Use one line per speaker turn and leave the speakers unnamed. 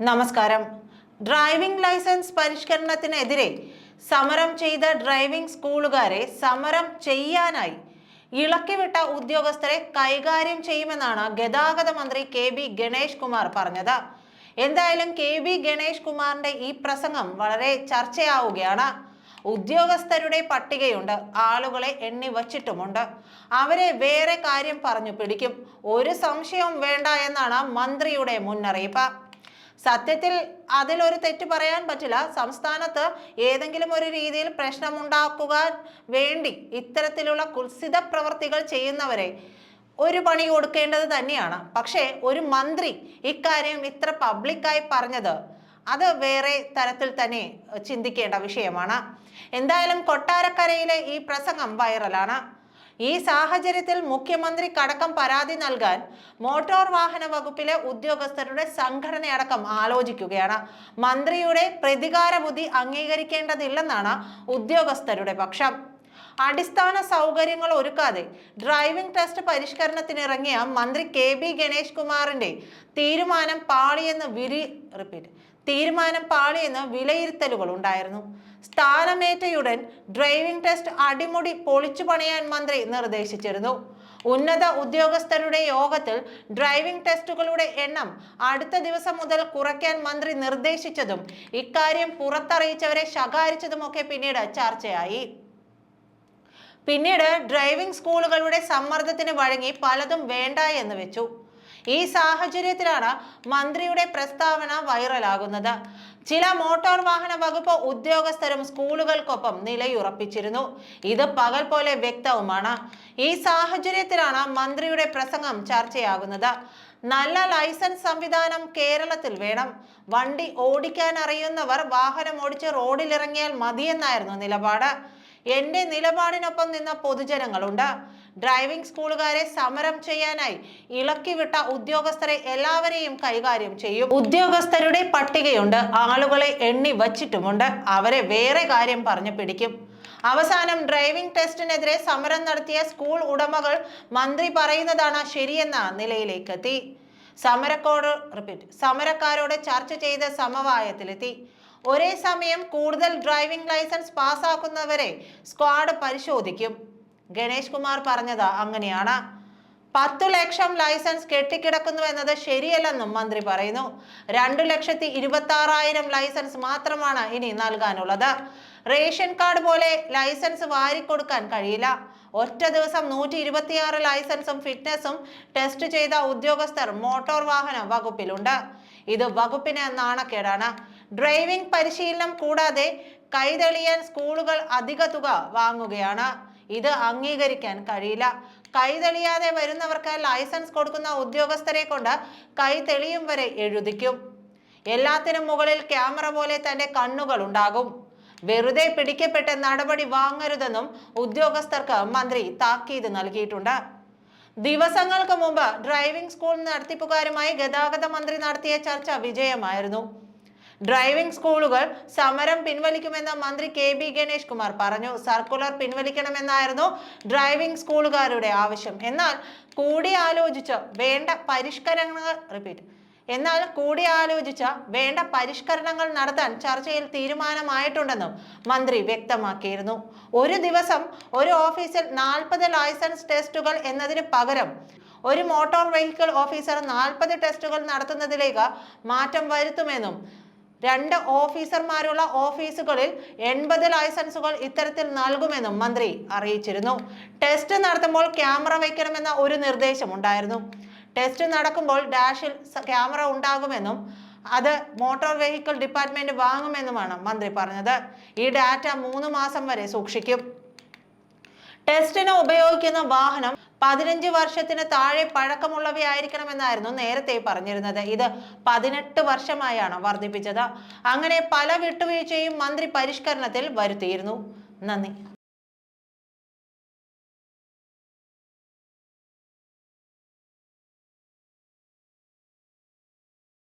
നമസ്കാരം. Driving licence പരിഷ്കരണത്തിനെതിരെ സമരം ചെയ്ത ഡ്രൈവിംഗ് സ്കൂളുകാരെ സമരം ചെയ്യാനായി ഇളക്കിവിട്ട ഉദ്യോഗസ്ഥരെ കൈകാര്യം ചെയ്യുമെന്നാണ് ഗതാഗത മന്ത്രി കെ ബി ഗണേഷ് കുമാർ പറഞ്ഞത്. എന്തായാലും കെ ബി ഗണേഷ് കുമാറിന്റെ ഈ പ്രസംഗം വളരെ ചർച്ചയാവുകയാണ്. ഉദ്യോഗസ്ഥരുടെ പട്ടികയുണ്ട് ആളുകളെ എണ്ണി വച്ചിട്ടുമുണ്ട്. അവരെ വേറെ കാര്യം പറഞ്ഞു പിടിക്കും. ഒരു സംശയവും വേണ്ട എന്നാണ് മന്ത്രിയുടെ മുന്നറിയിപ്പ്. സത്യത്തിൽ അതിലൊരു തെറ്റ് പറയാൻ പറ്റില്ല. സംസ്ഥാനത്ത് ഏതെങ്കിലും ഒരു രീതിയിൽ പ്രശ്നമുണ്ടാക്കുക വേണ്ടി ഇത്തരത്തിലുള്ള കുത്സിത പ്രവർത്തികൾ ചെയ്യുന്നവരെ ഒരു പണി കൊടുക്കേണ്ടത് തന്നെയാണ്. പക്ഷേ ഒരു മന്ത്രി ഇക്കാര്യം ഇത്ര പബ്ലിക്കായി പറഞ്ഞത് അത് വേറെ തരത്തിൽ തന്നെ ചിന്തിക്കേണ്ട വിഷയമാണ്. എന്തായാലും കൊട്ടാരക്കരയിലെ ഈ പ്രസംഗം വൈറലാണ്. ഈ സാഹചര്യത്തിൽ മുഖ്യമന്ത്രി കടക്കം പരാതി നൽകാൻ മോട്ടോർ വാഹന വകുപ്പിലെ ഉദ്യോഗസ്ഥരുടെ സംഘടനയടക്കം ആലോചിക്കുകയാണ്. മന്ത്രിയുടെ പ്രതികാര ബുദ്ധി അംഗീകരിക്കേണ്ടതില്ലെന്നാണ് ഉദ്യോഗസ്ഥരുടെ പക്ഷം. അടിസ്ഥാന സൗകര്യങ്ങൾ ഒരുക്കാതെ ഡ്രൈവിംഗ് ടെസ്റ്റ് പരിഷ്കരണത്തിനിറങ്ങിയ മന്ത്രി കെ ബി ഗണേഷ് കുമാറിന്റെ തീരുമാനം പാളിയെന്ന് വിരി റിപ്പീറ്റ് തീരുമാനം പാളിയെന്ന് വിലയിരുത്തലുകൾ ഉണ്ടായിരുന്നു. സ്ഥാനമേറ്റയുടൻ ഡ്രൈവിംഗ് ടെസ്റ്റ് അടിമുടി പൊളിച്ചു പണിയാൻ മന്ത്രി നിർദ്ദേശിച്ചിരുന്നു. ഉന്നത ഉദ്യോഗസ്ഥരുടെ യോഗത്തിൽ ഡ്രൈവിംഗ് ടെസ്റ്റുകളുടെ എണ്ണം അടുത്ത ദിവസം മുതൽ കുറയ്ക്കാൻ മന്ത്രി നിർദ്ദേശിച്ചതും ഇക്കാര്യം പുറത്തറിയിച്ചവരെ ശകാരിച്ചതുമൊക്കെ പിന്നീട് ചർച്ചയായി. പിന്നീട് ഡ്രൈവിംഗ് സ്കൂളുകളുടെ സമ്മർദ്ദത്തിന് വഴങ്ങി പലതും വേണ്ട എന്ന് വെച്ചു. ഈ സാഹചര്യത്തിലാണ് മന്ത്രിയുടെ പ്രസ്താവന വൈറലാകുന്നത്. ചില മോട്ടോർ വാഹന വകുപ്പ് ഉദ്യോഗസ്ഥരും സ്കൂളുകൾക്കൊപ്പം നിലയുറപ്പിച്ചിരുന്നു. ഇത് പകൽ പോലെ വ്യക്തവുമാണ്. ഈ സാഹചര്യത്തിലാണ് മന്ത്രിയുടെ പ്രസംഗം ചർച്ചയാകുന്നത്. നല്ല ലൈസൻസ് സംവിധാനം കേരളത്തിൽ വേണം. വണ്ടി ഓടിക്കാൻ അറിയുന്നവർ വാഹനം ഓടിച്ച് റോഡിലിറങ്ങിയാൽ മതിയെന്നായിരുന്നു നിലപാട്. എന്റെ നിലപാടിനൊപ്പം നിന്ന പൊതുജനങ്ങളുണ്ട്. ഡ്രൈവിംഗ് സ്കൂളുകാരെ സമരം ചെയ്യാനായി ഇളക്കിവിട്ട ഉദ്യോഗസ്ഥരെ എല്ലാവരെയും കൈകാര്യം ചെയ്യും. ഉദ്യോഗസ്ഥരുടെ പട്ടികയുണ്ട്. ആളുകളെ എണ്ണി വച്ചിട്ടുമുണ്ട്. അവരെ വേറെ കാര്യം പറഞ്ഞു പിടിക്കും. അവസാനം ഡ്രൈവിംഗ് ടെസ്റ്റിനെതിരെ സമരം നടത്തിയ സ്കൂൾ ഉടമകൾ മന്ത്രി പറയുന്നതാണ് ശരിയെന്ന നിലയിലേക്കെത്തി. സമരക്കോട് റിപ്പീറ്റ് സമരക്കാരോട് ചർച്ച ചെയ്ത സമവായത്തിലെത്തി. ഒരേ സമയം കൂടുതൽ ഡ്രൈവിംഗ് ലൈസൻസ് പാസ്സാക്കുന്നവരെ സ്ക്വാഡ് പരിശോധിക്കും. ഗണേഷ് കുമാർ പറഞ്ഞത് അങ്ങനെയാണ്. പത്തു ലക്ഷം ലൈസൻസ് കെട്ടിക്കിടക്കുന്നു എന്നത് ശരിയല്ലെന്നും മന്ത്രി പറയുന്നു. രണ്ടു ലക്ഷത്തി ഇരുപത്തി ആറായിരം ലൈസൻസ് മാത്രമാണ് ഇനി നൽകാനുള്ളത്. റേഷൻ കാർഡ് പോലെ ലൈസൻസ് വാരിക്കൊടുക്കാൻ കഴിയില്ല. ഒറ്റ ദിവസം നൂറ്റി ഇരുപത്തിയാറ് ലൈസൻസും ഫിറ്റ്നസും ടെസ്റ്റ് ചെയ്ത ഉദ്യോഗസ്ഥർ മോട്ടോർ വാഹന വകുപ്പിലുണ്ട്. ഇത് വകുപ്പിന് നാണക്കേടാണ്. ഡ്രൈവിംഗ് പരിശീലനം കൂടാതെ കൈതെളിയാൻ സ്കൂളുകൾ അധിക തുക വാങ്ങുകയാണ്. ഇത് അംഗീകരിക്കാൻ കഴിയില്ല. കൈതെളിയാതെ വരുന്നവർക്ക് ലൈസൻസ് കൊടുക്കുന്ന ഉദ്യോഗസ്ഥരെ കൊണ്ട് കൈ തെളിയും വരെ എഴുതിക്കും. എല്ലാത്തിനും മുകളിൽ ക്യാമറ പോലെ തന്റെ കണ്ണുകൾ ഉണ്ടാകും. വെറുതെ പിടിക്കപ്പെട്ട് നടപടി വാങ്ങരുതെന്നും ഉദ്യോഗസ്ഥർക്ക് മന്ത്രി താക്കീത് നൽകിയിട്ടുണ്ട്. ദിവസങ്ങൾക്ക് മുമ്പ് ഡ്രൈവിംഗ് സ്കൂൾ നടത്തിപ്പുകാരുമായി ഗതാഗത മന്ത്രി നടത്തിയ ചർച്ച വിജയമായിരുന്നു. ഡ്രൈവിംഗ് സ്കൂളുകൾ സമരം പിൻവലിക്കുമെന്ന് മന്ത്രി കെ ബി ഗണേഷ് കുമാർ പറഞ്ഞു. സർക്കുലർ പിൻവലിക്കണമെന്നായിരുന്നു ഡ്രൈവിംഗ് സ്കൂളുകാരുടെ ആവശ്യം. എന്നാൽ കൂടിയാലോചിച്ച് വേണ്ട പരിഷ്കരണങ്ങൾ റിപ്പീറ്റ് എന്നാൽ കൂടിയാലോചിച്ച വേണ്ട പരിഷ്കരണങ്ങൾ നടത്താൻ ചർച്ചയിൽ തീരുമാനമായിട്ടുണ്ടെന്നും മന്ത്രി വ്യക്തമാക്കിയിരുന്നു. ഒരു ദിവസം ഒരു ഓഫീസിൽ നാൽപ്പത് ലൈസൻസ് ടെസ്റ്റുകൾ എന്നതിന് പകരം ഒരു മോട്ടോർ വെഹിക്കിൾ ഓഫീസർ നാൽപ്പത് ടെസ്റ്റുകൾ നടത്തുന്നതിലേക്ക് മാറ്റം വരുത്തുമെന്നും രണ്ട് ഓഫീസർമാരുള്ള ഓഫീസുകളിൽ എൺപത് ലൈസൻസുകൾ ഇത്തരത്തിൽ നൽകുമെന്നും മന്ത്രി അറിയിച്ചിരുന്നു. ടെസ്റ്റ് നടത്തുമ്പോൾ ക്യാമറ വയ്ക്കണമെന്ന ഒരു നിർദ്ദേശം ഉണ്ടായിരുന്നു. ടെസ്റ്റ് നടക്കുമ്പോൾ ഡാഷിൽ ക്യാമറ ഉണ്ടാകുമെന്നും അത് മോട്ടോർ വെഹിക്കിൾ ഡിപ്പാർട്ട്മെന്റ് വാങ്ങുമെന്നുമാണ് മന്ത്രി പറഞ്ഞത്. ഈ ഡാറ്റ മൂന്ന് മാസം വരെ സൂക്ഷിക്കും. ടെസ്റ്റിന് ഉപയോഗിക്കുന്ന വാഹനം പതിനഞ്ച് വർഷത്തിന് താഴെ പഴക്കമുള്ളവയായിരിക്കണമെന്നായിരുന്നു നേരത്തെ പറഞ്ഞിരുന്നത്. ഇത് പതിനെട്ട് വർഷമായാണ് വർദ്ധിപ്പിച്ചത്. അങ്ങനെ പല വിട്ടുവീഴ്ചയും മന്ത്രി പരിഷ്കരണത്തിൽ വരുത്തിയിരുന്നു. നന്ദി.